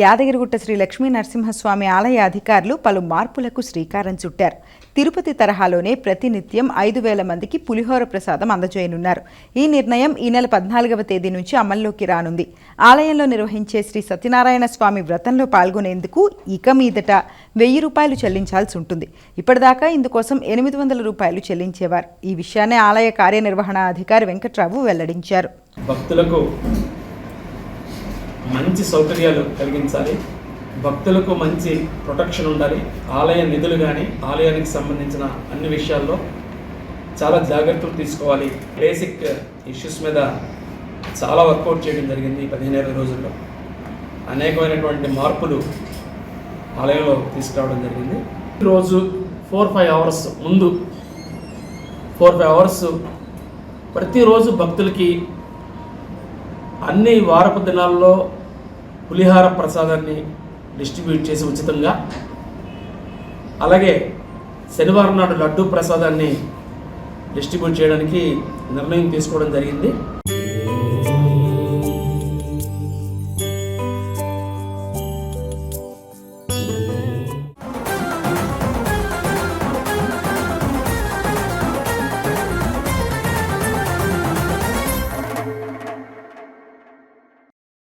యాదగిరిగుట్ట శ్రీ లక్ష్మీ నరసింహస్వామి ఆలయ అధికారులు పలు మార్పులకు శ్రీకారం చుట్టారు. తిరుపతి తరహాలోనే ప్రతినిత్యం ఐదు వేల మందికి పులిహోర ప్రసాదం అందజేయనున్నారు. ఈ నిర్ణయం ఈ నెల పద్నాలుగవ తేదీ నుంచి అమల్లోకి రానుంది. ఆలయంలో నిర్వహించే శ్రీ సత్యనారాయణ స్వామి వ్రతంలో పాల్గొనేందుకు ఇక మీదట వెయ్యి రూపాయలు చెల్లించాల్సి ఉంటుంది. ఇప్పటిదాకా ఇందుకోసం ఎనిమిది వందల రూపాయలు చెల్లించేవారు. ఈ విషయాన్ని ఆలయ కార్యనిర్వహణ అధికారి వెంకట్రావు వెల్లడించారు. భక్తులకు మంచి సౌకర్యాలు కలిగించాలి. భక్తులకు మంచి ప్రొటెక్షన్ ఉండాలి. ఆలయ నిధులు కానీ ఆలయానికి సంబంధించిన అన్ని విషయాల్లో చాలా జాగ్రత్తలు తీసుకోవాలి. బేసిక్ ఇష్యూస్ మీద చాలా వర్కౌట్ చేయడం జరిగింది పదిహేను ఇరవై రోజుల్లో. అనేకమైనటువంటి మార్పులు ఆలయంలో తీసుకురావడం జరిగింది. రోజు ఫోర్ ఫైవ్ అవర్స్ ముందు ఫోర్ ఫైవ్ అవర్స్ ప్రతిరోజు భక్తులకి అన్ని వారపు దినాల్లో పులిహార ప్రసాదాన్ని డిస్ట్రిబ్యూట్ చేసి ఉచితంగా. అలాగే శనివారం నాడు లడ్డూ ప్రసాదాన్ని డిస్ట్రిబ్యూట్ చేయడానికి నిర్ణయం తీసుకోవడం జరిగింది.